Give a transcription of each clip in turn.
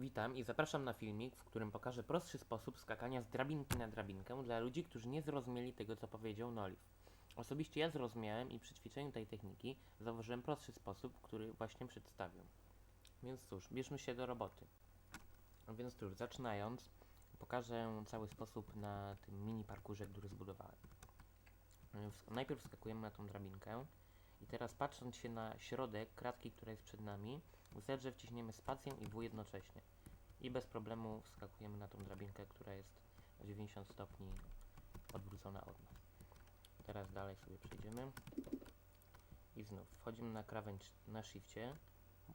Witam i zapraszam na filmik, w którym pokażę prostszy sposób skakania z drabinki na drabinkę dla ludzi, którzy nie zrozumieli tego, co powiedział Noliv. Osobiście ja zrozumiałem i przy ćwiczeniu tej techniki zauważyłem prostszy sposób, który właśnie przedstawił. Więc cóż, bierzmy się do roboty. Więc cóż, zaczynając, pokażę cały sposób na tym mini parkurze, który zbudowałem. Najpierw skakujemy na tą drabinkę i teraz patrząc się na środek kratki, która jest przed nami, Z wciśniemy spację i W jednocześnie. I bez problemu wskakujemy na tą drabinkę, która jest o 90 stopni odwrócona od nas. Teraz dalej sobie przejdziemy. I znów wchodzimy na krawędź na shifcie,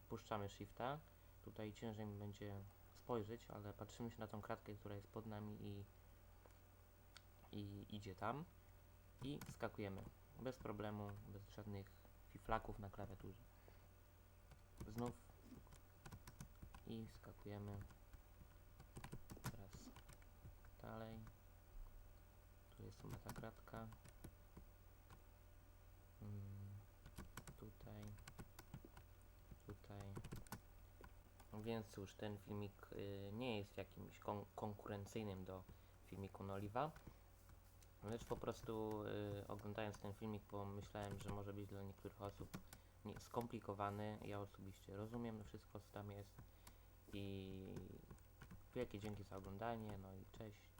puszczamy shifta. Tutaj ciężej mi będzie spojrzeć, ale patrzymy się na tą kratkę, która jest pod nami i, i idzie tam. I skakujemy. Bez problemu, bez żadnych fiflaków na klawiaturze. Znów i skakujemy. Teraz dalej. Tu jest chyba ta kratka. Mm, tutaj. Tutaj. Więc cóż, ten filmik y, nie jest jakimś kon konkurencyjnym do filmiku Noliva. Lecz po prostu y, oglądając filmik pomyślałem, że może być dla niektórych osób skomplikowany. Ja osobiście rozumiem wszystko co tam jest i wielkie dzięki za oglądanie, no i cześć.